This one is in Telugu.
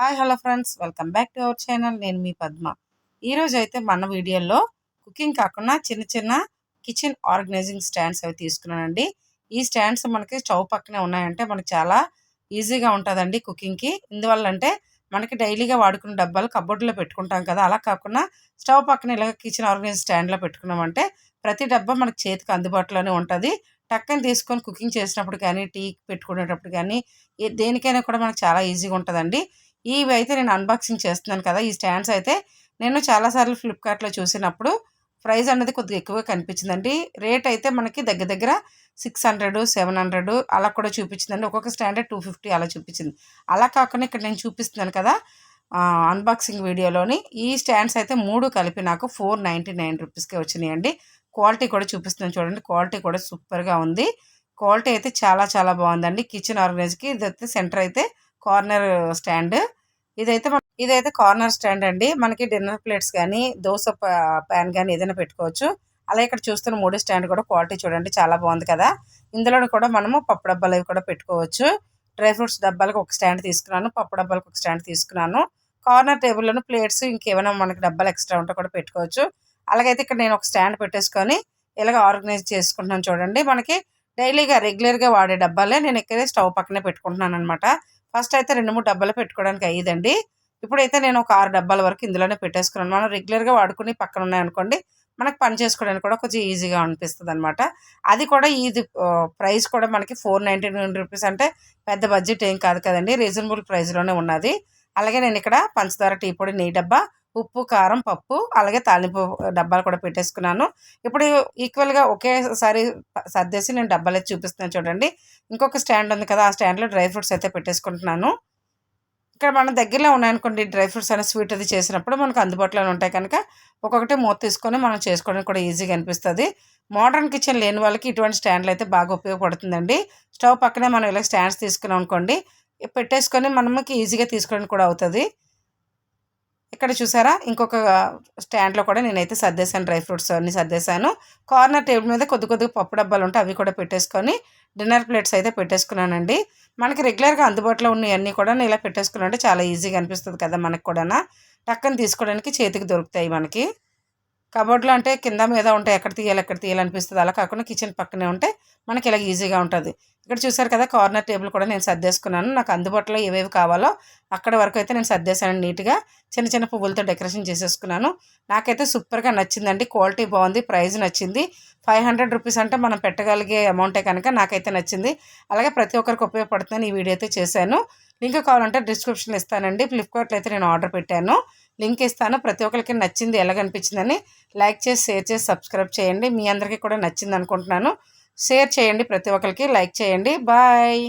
Hi hello friends. Welcome back to our channel. నేను మీ పద్మ. ఈరోజు అయితే మన వీడియోలో కుకింగ్ కాకుండా చిన్న చిన్న కిచెన్ ఆర్గనైజింగ్ స్టాండ్స్ అవి తీసుకున్నానండి. ఈ స్టాండ్స్ మనకి స్టవ్ పక్కనే ఉన్నాయంటే మనకి చాలా ఈజీగా ఉంటుందండి కుకింగ్కి. ఇందువల్ల అంటే మనకి డైలీగా వాడుకున్న డబ్బాలు కబోర్డ్లో పెట్టుకుంటాం కదా అలా కాకుండా స్టవ్ పక్కన ఇలాగ కిచెన్ ఆర్గనైజ్ స్టాండ్లో పెట్టుకున్నామంటే ప్రతి డబ్బా మనకి చేతికి అందుబాటులోనే ఉంటుంది. టక్కని తీసుకొని కుకింగ్ చేసినప్పుడు కానీ టీ పెట్టుకునేటప్పుడు కానీ దేనికైనా కూడా మనకు చాలా ఈజీగా ఉంటుందండి. ఇవి అయితే నేను అన్బాక్సింగ్ చేస్తున్నాను కదా ఈ స్టాండ్స్ అయితే నేను చాలాసార్లు ఫ్లిప్కార్ట్లో చూసినప్పుడు ప్రైస్ అనేది కొద్దిగా ఎక్కువగా కనిపించిందండి. రేట్ అయితే మనకి దగ్గర దగ్గర సిక్స్ హండ్రెడ్ సెవెన్ హండ్రెడ్ అలా కూడా చూపించిందండి. ఒక్కొక్క స్టాండర్డ్ టూ ఫిఫ్టీ అలా చూపించింది. అలా కాకుండా ఇక్కడ నేను చూపిస్తున్నాను కదా అన్బాక్సింగ్ వీడియోలోని ఈ స్టాండ్స్ అయితే మూడు కలిపి నాకు ఫోర్ నైంటీ నైన్ రూపీస్కే వచ్చినాయండి. క్వాలిటీ కూడా చూపిస్తున్నాను చూడండి క్వాలిటీ కూడా సూపర్గా ఉంది. క్వాలిటీ అయితే చాలా చాలా బాగుందండి. కిచెన్ ఆర్గనైజ్కి ఇది సెంటర్ అయితే కార్నర్ స్టాండ్. ఇదైతే ఇదైతే కార్నర్ స్టాండ్ అండి. మనకి డిన్నర్ ప్లేట్స్ కానీ దోశ ప్యాన్ కానీ ఏదైనా పెట్టుకోవచ్చు. అలా ఇక్కడ చూస్తున్న మూడు స్టాండ్ కూడా క్వాలిటీ చూడండి చాలా బాగుంది కదా. ఇందులో కూడా మనము పప్పు డబ్బాలు అవి కూడా పెట్టుకోవచ్చు. డ్రై ఫ్రూట్స్ డబ్బాలకు ఒక స్టాండ్ తీసుకున్నాను పప్పు డబ్బాలకు ఒక స్టాండ్ తీసుకున్నాను. కార్నర్ టేబుల్లోనూ ప్లేట్స్ ఇంకేమైనా మనకి డబ్బాలు ఎక్స్ట్రా ఉంటే కూడా పెట్టుకోవచ్చు. అలాగైతే ఇక్కడ నేను ఒక స్టాండ్ పెట్టేసుకొని ఇలాగ ఆర్గనైజ్ చేసుకుంటున్నాను చూడండి. మనకి డైలీగా రెగ్యులర్గా వాడే డబ్బాలే. నేను ఎక్కడే స్టవ్ పక్కనే పెట్టుకుంటున్నాను అనమాట ఫస్ట్ అయితే రెండు మూడు డబ్బాలు పెట్టుకోవడానికి అయ్యిందండి. ఇప్పుడైతే నేను ఒక ఆరు డబ్బాల వరకు ఇందులోనే పెట్టేసుకున్నాను. మనం రెగ్యులర్గా వాడుకుని పక్కన ఉన్నాయనుకోండి మనకు పని చేసుకోవడానికి కూడా కొంచెం ఈజీగా అనిపిస్తుంది అనమాట అది కూడా ఇది ప్రైస్ కూడా మనకి ఫోర్ నైంటీ నైన్ రూపీస్ అంటే పెద్ద బడ్జెట్ ఏం కాదు కదండి. రీజనబుల్ ప్రైస్లోనే ఉన్నది. అలాగే నేను ఇక్కడ పంచదార టీ పొడి నెయ్యి డబ్బా ఉప్పు కారం పప్పు అలాగే తాలింపు డబ్బాలు కూడా పెట్టేసుకున్నాను. ఇప్పుడు ఈక్వల్గా ఒకేసారి సర్దేసి నేను డబ్బాలు అయితే చూపిస్తున్నాను చూడండి. ఇంకొక స్టాండ్ ఉంది కదా ఆ స్టాండ్లో డ్రై ఫ్రూట్స్ అయితే పెట్టేసుకుంటున్నాను. ఇక్కడ మన దగ్గరలో ఉన్నాయనుకోండి డ్రై ఫ్రూట్స్ అనే స్వీట్ అది చేసినప్పుడు మనకు అందుబాటులో ఉంటాయి కనుక ఒక్కొక్కటి మూత తీసుకొని మనం చేసుకోవడానికి కూడా ఈజీగా అనిపిస్తుంది. మోడర్న్ కిచెన్ లేని వాళ్ళకి ఇటువంటి స్టాండ్లు అయితే బాగా ఉపయోగపడుతుందండి. స్టవ్ పక్కనే మనం ఇలా స్టాండ్స్ తీసుకున్నాం అనుకోండి పెట్టేసుకొని మనకి ఈజీగా తీసుకోవడానికి కూడా అవుతుంది. ఇక్కడ చూసారా? ఇంకొక స్టాండ్లో కూడా నేనైతే సర్దేశాను డ్రై ఫ్రూట్స్ అన్నీ సర్దేశాను. కార్నర్ టేబుల్ మీద కొద్ది కొద్దిగా పప్పు డబ్బాలు ఉంటే అవి కూడా పెట్టేసుకొని డిన్నర్ ప్లేట్స్ అయితే పెట్టేసుకున్నానండి. మనకి రెగ్యులర్గా అందుబాటులో ఉన్నవన్నీ కూడా ఇలా పెట్టేసుకున్నాంటే చాలా ఈజీగా అనిపిస్తుంది కదా మనకు కూడా టక్కని తీసుకోవడానికి చేతికి దొరుకుతాయి మనకి. కబోర్డ్లో అంటే కింద మీద ఉంటాయి ఎక్కడ తీయాలి ఎక్కడ తీయాలనిపిస్తుంది అలా కాకుండా కిచెన్ పక్కనే ఉంటే మనకి ఇలా ఈజీగా ఉంటుంది. ఇక్కడ చూసారు కదా కార్నర్ టేబుల్ కూడా నేను సర్దేసుకున్నాను. నాకు అందుబాటులో ఏవేవి కావాలో అక్కడ వరకు అయితే నేను సర్దేశాను నీట్గా. చిన్న చిన్న పువ్వులతో డెకరేషన్ చేసేసుకున్నాను. నాకైతే సూపర్గా నచ్చిందండి. క్వాలిటీ బాగుంది ప్రైస్ నచ్చింది. ఫైవ్ హండ్రెడ్ రూపీస్ అంటే మనం పెట్టగలిగే అమౌంటే కనుక నాకైతే నచ్చింది. అలాగే ప్రతి ఒక్కరికి ఉపయోగపడుతుందని ఈ వీడియో అయితే చేశాను. లింక్ కావాలంటే డిస్క్రిప్షన్ ఇస్తానండి. ఫ్లిప్కార్ట్లో అయితే నేను ఆర్డర్ పెట్టాను. లింక్ ఇస్తాను. ప్రతి ఒక్కరికి నచ్చింది ఎలాగనిపించిందని లైక్ చేసి షేర్ చేసి సబ్స్క్రైబ్ చేయండి. మీ అందరికీ కూడా నచ్చింది అనుకుంటున్నాను షేర్ చేయండి ప్రతి ఒక్కరికి లైక్ చేయండి. బాయ్.